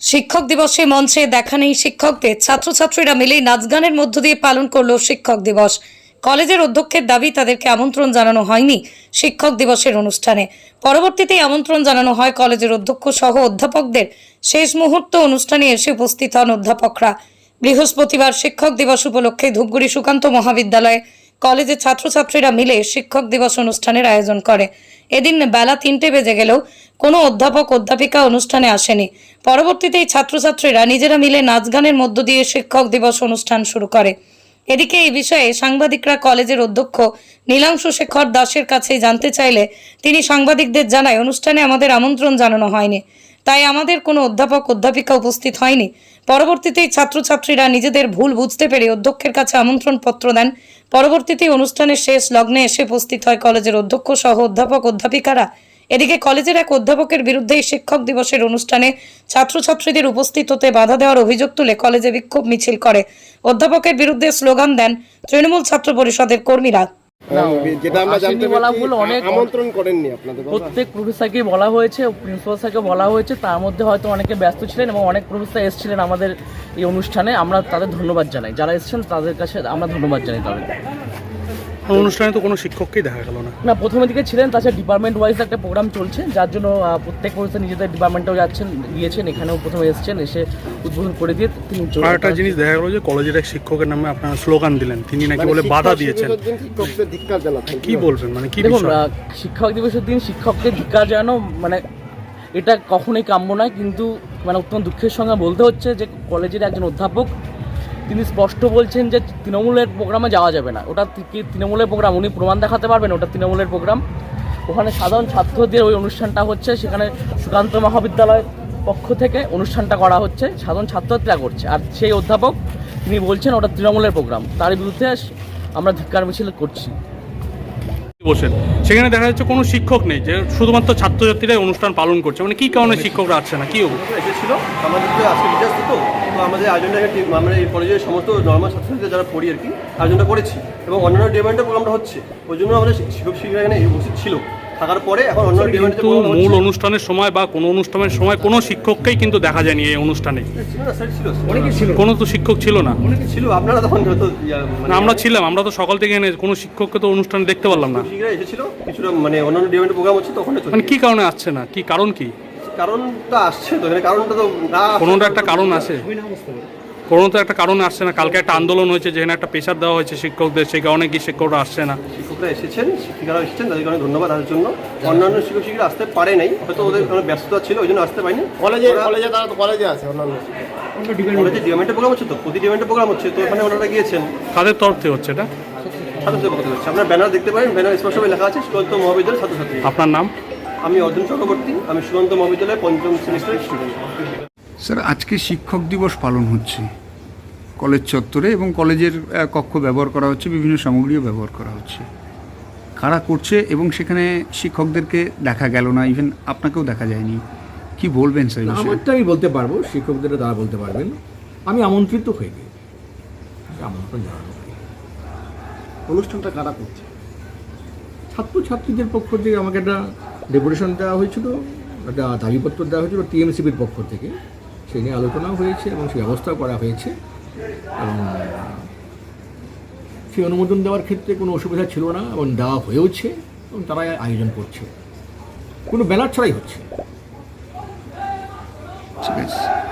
শিক্ষক দিবসে মঞ্চে দেখা নেই শিক্ষকদের। ছাত্রছাত্রীরা মিলেই নাচ গানের মধ্য দিয়ে পালন করল শিক্ষক দিবস। কলেজের অধ্যক্ষের দাবি, তাদেরকে আমন্ত্রণ জানানো হয়নি শিক্ষক দিবসের অনুষ্ঠানে। পরবর্তীতে আমন্ত্রণ জানানো হয় কলেজের অধ্যক্ষ সহ অধ্যাপকদের। শেষ মুহূর্ত অনুষ্ঠানে এসে উপস্থিত হন অধ্যাপকরা। বৃহস্পতিবার শিক্ষক দিবস উপলক্ষে ধূপগুড়ি সুকান্ত মহাবিদ্যালয়ে কলেজের ছাত্রছাত্রীরা মিলে শিক্ষক দিবস অনুষ্ঠানের আয়োজন করে। এদিন বেলা তিনটে বেজে গেলেও কোনো অধ্যাপক, অধ্যাপিকা অনুষ্ঠানে আসেনি। পরবর্তীতে এই ছাত্রছাত্রীরা নিজেরা মিলে নাচ গানের মধ্য দিয়ে শিক্ষক দিবস অনুষ্ঠান শুরু করে। এদিকে এই বিষয়ে সাংবাদিকরা কলেজের অধ্যক্ষ নীলাংশু শেখর দাসের কাছে জানতে চাইলে তিনি সাংবাদিকদের জানায়, অনুষ্ঠানে আমাদের আমন্ত্রণ জানানো হয়নি। তাই আমাদের কোনো অধ্যাপক, অধ্যাপিকা উপস্থিত হয়নি। পরবর্তীতে ছাত্রছাত্রীরা নিজেদের ভুল বুঝতে পেরে অধ্যক্ষের কাছে আমন্ত্রণ পত্র দেন। পরবর্তীতে অনুষ্ঠানের শেষ লগ্নে এসে উপস্থিত হয় কলেজের অধ্যক্ষ সহ অধ্যাপক, অধ্যাপিকারা। এদিকে কলেজের এক অধ্যাপকের বিরুদ্ধে শিক্ষক দিবসের অনুষ্ঠানে ছাত্রছাত্রীদের উপস্থিত হতে বাধা দেওয়ার অভিযোগ তুলে কলেজে বিক্ষোভ মিছিল করে। অধ্যাপকের বিরুদ্ধে স্লোগান দেন তৃণমূল ছাত্র পরিষদের কর্মীরা। যেটা আমরা জানতে বলা ভুল, অনেক আমন্ত্রণ করেননি আপনাদের প্রত্যেক প্রফেসরকে বলা হয়েছে প্রিন্সিপাল স্যারকে বলা হয়েছে তার মধ্যে হয়তো অনেকে ব্যস্ত ছিলেন এবং অনেক প্রফেসর এসেছিলেন আমাদের এই অনুষ্ঠানে। আমরা তাদের ধন্যবাদ জানাই। যারা এসেছেন তাদের কাছে আমরা ধন্যবাদ জানাই তাদের। অনুষ্ঠানে তো কোনো শিক্ষককেই দেখা গেল না। না প্রথমে দিকে ছিলেন তাছাড়া ডিপার্টমেন্ট ওয়াইজ একটা প্রোগ্রাম চলছে যার জন্য প্রত্যেক প্রফেসর নিজেদের ডিপার্টমেন্টেও যাচ্ছেন গিয়েছেন এখানেও প্রথমে এসেছেন এসে উদ্বোধন করে দিয়ে তিনি আর একটা জিনিস দেখা গেল যে কলেজের এক শিক্ষকের নামে আপনারা স্লোগান দিলেন তিনি নাকি মানে বলে বাধা দিয়েছেন। কি বলবেন মানে কি দেখুন শিক্ষক দিবসের দিন শিক্ষককে ধিক্কার জানানো মানে এটা কখনোই কাম্য নয় কিন্তু মানে অত্যন্ত দুঃখের সঙ্গে বলতে হচ্ছে যে কলেজের একজন অধ্যাপক তিনি স্পষ্ট বলছেন যে তৃণমূলের প্রোগ্রামে যাওয়া যাবে না। ওটা কি তৃণমূলের প্রোগ্রাম? উনি প্রমাণ দেখাতে পারবেন ওটা তৃণমূলের প্রোগ্রাম। ওখানে সাধারণ ছাত্রদের ওই অনুষ্ঠানটা হচ্ছে, সেখানে সুকান্ত মহাবিদ্যালয়ের পক্ষ থেকে অনুষ্ঠানটা করা হচ্ছে, সাধারণ ছাত্রত্রা করছে। আর সেই অধ্যাপক তিনি বলছেন ওটা তৃণমূলের প্রোগ্রাম। তার বিরুদ্ধে আমরা ধিক্কার মিছিল করছি। বসেন। সেখানে দেখা যাচ্ছে কোনো শিক্ষক নেই যে শুধুমাত্র ছাত্রছাত্রীরাই অনুষ্ঠান পালন করছে। মানে কি কারণে শিক্ষকরা আসছে না? কি হবে এসেছিল আমাদের তো আজকে রিচার্জ তো আমাদের আয়োজনটা আমরা এই কলেজের সমস্ত নর্মাল ছাত্রছাত্রীদের যারা পড়ি আর কি আয়োজনটা করেছি। এবং অন্যান্য ডিপার্টমেন্টের প্রোগ্রামটা হচ্ছে। ওই জন্য আমাদের শিক্ষক শিক্ষিকা এখানে উপস্থিত ছিল। থাকার পরে এখন ডিপার্টমেন্টের কিন্তু মূল অনুষ্ঠানের সময় বা কোনো অনুষ্ঠানের সময় কোনো শিক্ষককেই কিন্তু দেখা যায়নি এই অনুষ্ঠানে। কোনো তো শিক্ষক ছিল না। অনেকে ছিল আপনারা তখন মানে না আমরা ছিলাম আমরা তো সকাল থেকে এনে কোনো শিক্ষককে তো অনুষ্ঠানে দেখতে পারলাম না। এসেছিল কিছুটা মানে অন্যান্য ডিপার্টমেন্টের প্রোগ্রাম হচ্ছে তো ওখানে মানে কি কারণে আসছে না? কি কারণ কি? কারণটা আসছে তো কারণটা তো না কোনোটা একটা কারণ আছে। কোনো তো একটা কারণে আসছে না। কালকে একটা আন্দোলন হয়েছে যেখানে একটা প্রেশার দেওয়া হয়েছে শিক্ষকদের সেই কারণে কি শিক্ষকরা আসছে না। শিক্ষকরা এসেছেন শিক্ষিকারা এসেছেন তাদেরকে অনেক ধন্যবাদ তাদের জন্য। অন্যান্য শিক্ষক শিক্ষিকা আসতে পারে নাই হয়তো ওদের কোনো ব্যস্ততা ছিল ওই জন্য আসতে পারেনি। কলেজে কলেজে তারা তো কলেজে আছে অন্যান্য কলেজে ডিপার্টমেন্টের প্রোগ্রাম হচ্ছে তো? প্রতি ডিপার্টমেন্টের প্রোগ্রাম হচ্ছে তো ওখানে ওনারা গিয়েছেন। কাদের তরফ থেকে হচ্ছে এটা? ছাত্রছাত্রী থেকে হচ্ছে। আপনার ব্যানার দেখতে পারেন ব্যানার স্পষ্টভাবে লেখা আছে সুকান্ত মহাবিদ্যালয় ছাত্রছাত্রী। আপনার নাম? আমি অর্জুন চক্রবর্তী আমি সুকান্ত মহাবিদ্যালয়ের পঞ্চম সেমিস্টারের স্টুডেন্ট স্যার আজকে শিক্ষক দিবস পালন হচ্ছে। কলেজ চত্বরে এবং কলেজের কক্ষ ব্যবহার করা হচ্ছে বিভিন্ন সামগ্রীও ব্যবহার করা হচ্ছে। কারা করছে এবং সেখানে শিক্ষকদেরকে দেখা গেল না ইভেন আপনাকেও দেখা যায়নি। কি বলবেন স্যার? আমারটা আমি বলতে পারব শিক্ষকদের তারা বলতে পারবেন। আমি আমন্ত্রিত হইনি আমন্ত্রণ জানানো অনুষ্ঠানটা কারা করছে? ছাত্রছাত্রীদের পক্ষ থেকে আমাকে একটা ডেপুটেশন দেওয়া হয়েছিল একটা দাবিপত্র দেওয়া হয়েছিল টিএমসিবির পক্ষ থেকে। সেই নিয়ে আলোচনাও হয়েছে এবং সেই ব্যবস্থাও করা হয়েছে। এবং সেই অনুমোদন দেওয়ার ক্ষেত্রে কোনো অসুবিধা ছিল না এবং দেওয়া হয়েওছে এবং তারা আয়োজন করছে। কোনো ব্যানার ছাড়াই হচ্ছে। ঠিক আছে।